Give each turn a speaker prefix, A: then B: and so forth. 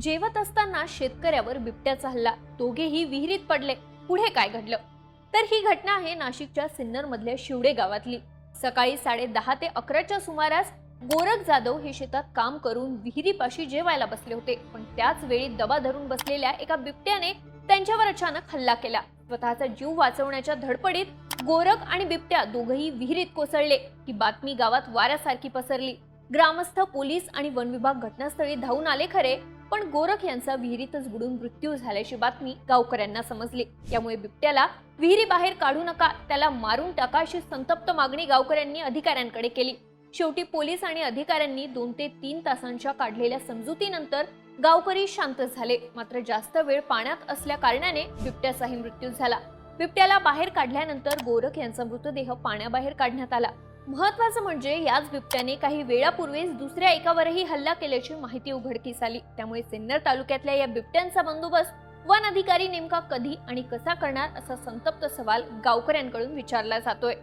A: जेवत असताना शेतकऱ्यावर बिबट्याचा हल्ला दोघेही विहिरीत पडले. पुढे काय घडलं? तर ही घटना आहे नाशिकच्या सिन्नर मधल्या शिवडे गावातली. सकाळी साडे दहा ते अकराच्या सुमारास गोरख जाधव हे शेतात काम करून विहिरीपाशी जेवायला बसले होते. पण त्याच वेळी दबा धरून बसलेल्या एका बिबट्याने त्यांच्यावर अचानक हल्ला केला. स्वतःचा जीव वाचवण्याच्या धडपडीत गोरख आणि बिबट्या दोघही विहिरीत कोसळले. ही बातमी गावात वाऱ्यासारखी पसरली. ग्रामस्थ पोलीस आणि वन विभाग घटनास्थळी धावून आले खरे पण गोरख यांचा विहिरीतच बुडून मृत्यू झाल्याची बातमी गावकऱ्यांना समजली. त्यामुळे बिबट्याला विहिरी बाहेर काढू नका त्याला मारून टाका अशी संतप्त मागणी गावकऱ्यांनी अधिकाऱ्यांकडे केली. शेवटी पोलीस आणि अधिकाऱ्यांनी दोन ते तीन तासांच्या काढलेल्या समजुतीनंतर गावकरी शांत झाले. मात्र जास्त वेळ पाण्यात असल्या कारणाने बिबट्याचाही मृत्यू झाला. बिबट्याला बाहेर काढल्यानंतर गोरख यांचा मृतदेह पाण्याबाहेर काढण्यात आला. महत्वाचं म्हणजे याच बिबट्याने काही वेळापूर्वीच दुसऱ्या एकावरही हल्ला केल्याची माहिती उघडकीस आली. त्यामुळे सिन्नर तालुक्यातल्या या बिबट्यांचा बंदोबस्त वन अधिकारी नेमका कधी आणि कसा करणार असा संतप्त सवाल गावकऱ्यांकडून विचारला जातोय.